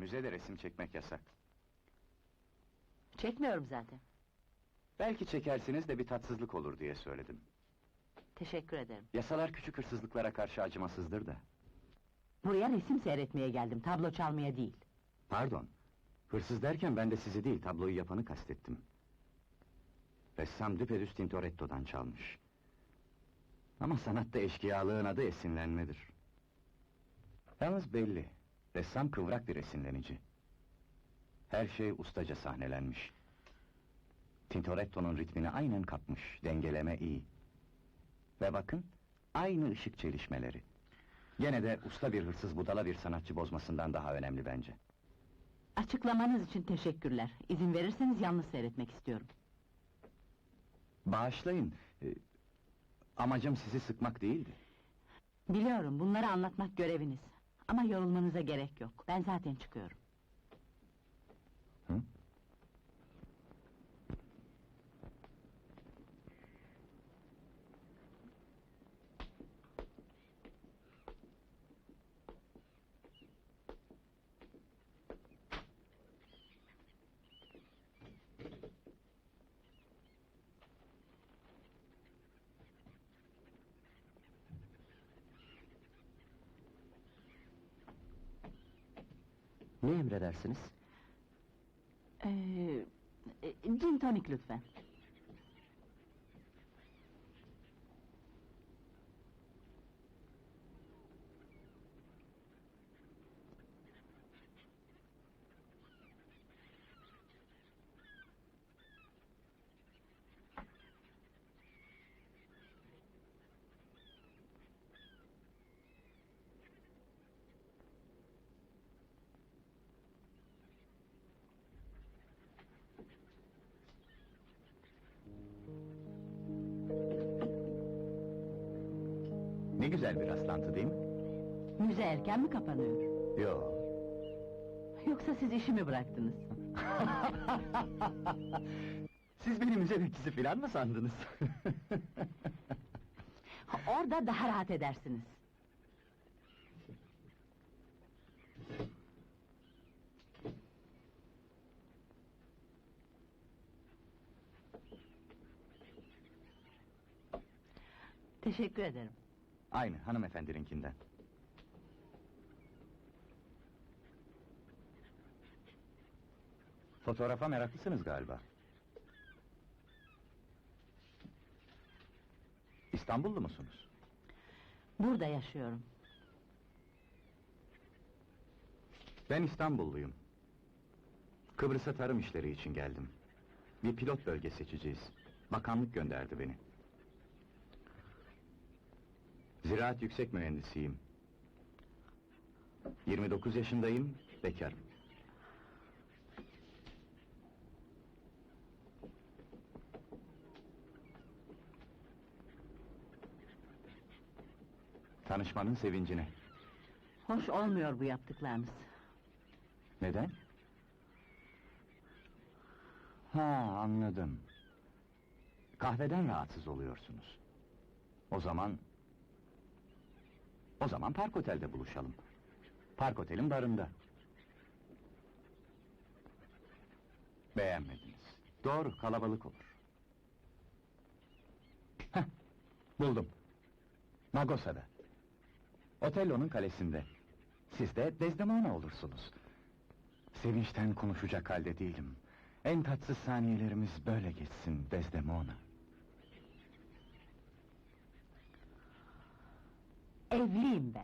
Müzede resim çekmek yasak. Çekmiyorum zaten. Belki çekersiniz de bir tatsızlık olur diye söyledim. Teşekkür ederim. Yasalar küçük hırsızlıklara karşı acımasızdır da. Buraya resim seyretmeye geldim, tablo çalmaya değil. Pardon. Hırsız derken ben de sizi değil, tabloyu yapanı kastettim. Ressam düpedüz Tintoretto'dan çalmış. Ama sanatta eşkıyalığın adı esinlenmedir. Yalnız belli, ressam kıvrak bir esinlenici. Her şey ustaca sahnelenmiş. Tintoretto'nun ritmini aynen kapmış, dengeleme iyi. Ve bakın, aynı ışık çelişmeleri. Gene de usta bir hırsız budala bir sanatçı bozmasından daha önemli bence. Açıklamanız için teşekkürler. İzin verirseniz yalnız seyretmek istiyorum. Bağışlayın. e, amacım sizi sıkmak değildi. Biliyorum, bunları anlatmak göreviniz. Ama yorulmanıza gerek yok. Ben zaten çıkıyorum. Ne emredersiniz? Ee, e, gin tonik lütfen. Ne güzel bir rastlantı değil mi? Müze erken mi kapanıyor? Yo. Yoksa siz işi mi bıraktınız? Siz beni müze bekçisi filan mı sandınız? Orada daha rahat edersiniz. Teşekkür ederim. Aynı hanımefendininkinden. Fotoğrafa meraklısınız galiba. İstanbullu musunuz? Burada yaşıyorum. Ben İstanbulluyum. Kıbrıs'a tarım işleri için geldim. Bir pilot bölge seçeceğiz. Bakanlık gönderdi beni. Ziraat yüksek mühendisiyim. 29 yaşındayım, bekarım. Tanışmanın sevincine. Hoş olmuyor bu yaptıklarınız. Neden? Ha anladım. Kahveden rahatsız oluyorsunuz. O zaman... O zaman Park Otel'de buluşalım. Park Otel'in barında. Beğenmediniz. Doğru, kalabalık olur. Heh, buldum. Magosa'da. Otello'nun kalesinde. Siz de Desdemona olursunuz. Sevinçten konuşacak halde değilim. En tatsız saniyelerimiz böyle geçsin Desdemona. Эвлинда.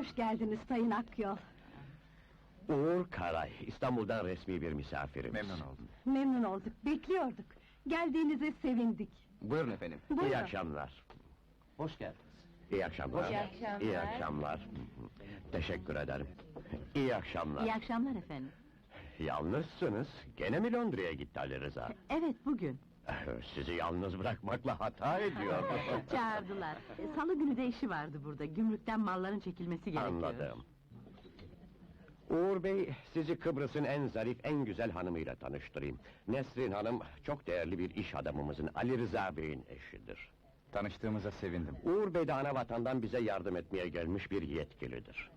Hoş geldiniz Sayın Akyol. Uğur Karay, İstanbul'dan resmi bir misafirimiz. Memnun oldum. Memnun olduk, bekliyorduk. Geldiğinize sevindik. Buyurun efendim. Buyurun. İyi akşamlar. Hoş geldiniz. İyi akşamlar. İyi akşamlar. İyi akşamlar. Teşekkür ederim. İyi akşamlar. İyi akşamlar efendim. Yalnızsınız. Gene mi Londra'ya gitti Ali Rıza? Evet, bugün. Sizi yalnız bırakmakla hata ediyor. Çağırdılar. Salı günü de işi vardı burada. Gümrükten malların çekilmesi gerekiyor. Anladım. Uğur Bey, sizi Kıbrıs'ın en zarif, en güzel hanımıyla tanıştırayım. Nesrin Hanım, çok değerli bir iş adamımızın Ali Rıza Bey'in eşidir. Tanıştığımıza sevindim. Uğur Bey de ana vatandan bize yardım etmeye gelmiş bir yetkilidir.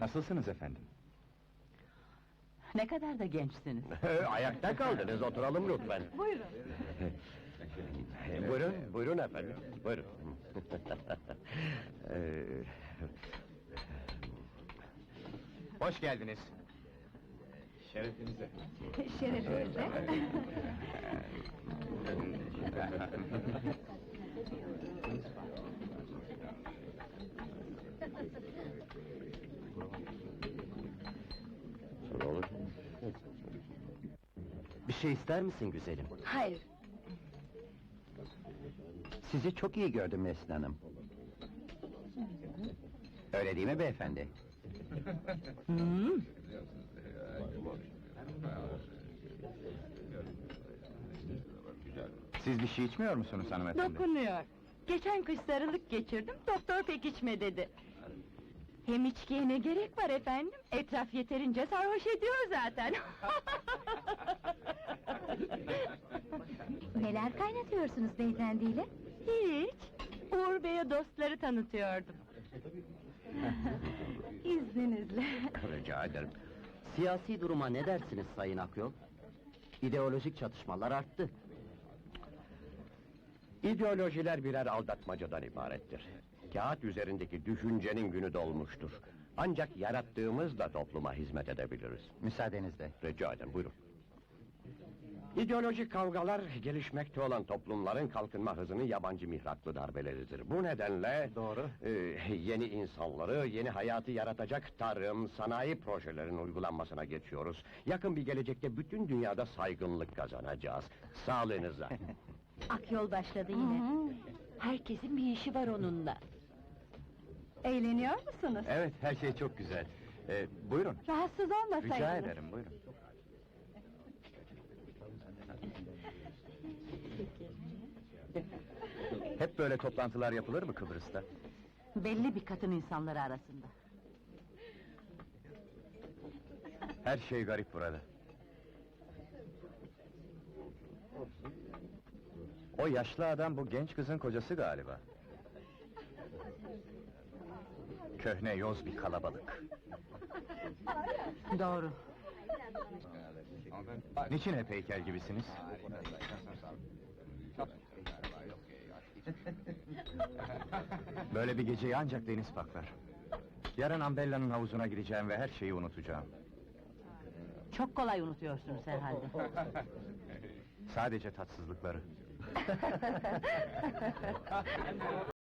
Nasılsınız efendim? Ne kadar da gençsiniz. Ayakta kaldınız, oturalım lütfen. Buyurun. Buyurun, buyurun efendim, buyurun. Ee, Hoş geldiniz. Şerefinize. Şerefinize. Bir şey ister misin güzelim? Hayır. Sizi çok iyi gördüm Nesrin Hanım. Öyle değil mi beyefendi? Hmm, Siz bir şey içmiyor musunuz hanımefendi? dokunuyor. Geçen kış sarılık geçirdim, doktor pek içme dedi. Hem içkiye ne gerek var efendim? Etraf yeterince sarhoş ediyor zaten. Neler kaynatıyorsunuz beyefendiyle? Hiç. Uğur Bey'e dostları tanıtıyordum. İzninizle. Rica ederim. Siyasi duruma ne dersiniz Sayın Akyol? İdeolojik çatışmalar arttı. İdeolojiler birer aldatmacadan ibarettir. Kağıt üzerindeki düşüncenin günü dolmuştur. Ancak yarattığımızla topluma hizmet edebiliriz. Müsaadenizle. Rica ederim, buyurun. İdeolojik kavgalar, gelişmekte olan toplumların kalkınma hızının yabancı mihraklı darbeleridir. Bu nedenle... Doğru. e, yeni insanları, yeni hayatı yaratacak tarım, sanayi projelerin uygulanmasına geçiyoruz. Yakın bir gelecekte bütün dünyada saygınlık kazanacağız. Sağlığınıza. Akyol başladı yine. Herkesin bir işi var onunla. Eğleniyor musunuz? Evet, her şey çok güzel. Ee, buyurun. Rahatsız olmasaydınız. Rica ederim, buyurun. Hep böyle toplantılar yapılır mı Kıbrıs'ta? Belli bir katın insanları arasında. Her şey garip burada. O yaşlı adam bu genç kızın kocası galiba. Köhne yoz bir kalabalık. Doğru. Niçin hep heykel gibisiniz? Böyle bir geceyi ancak deniz paklar. Yarın Ambella'nın havuzuna gideceğim ve her şeyi unutacağım. Çok kolay unutuyorsunuz herhalde. Sadece tatsızlıkları.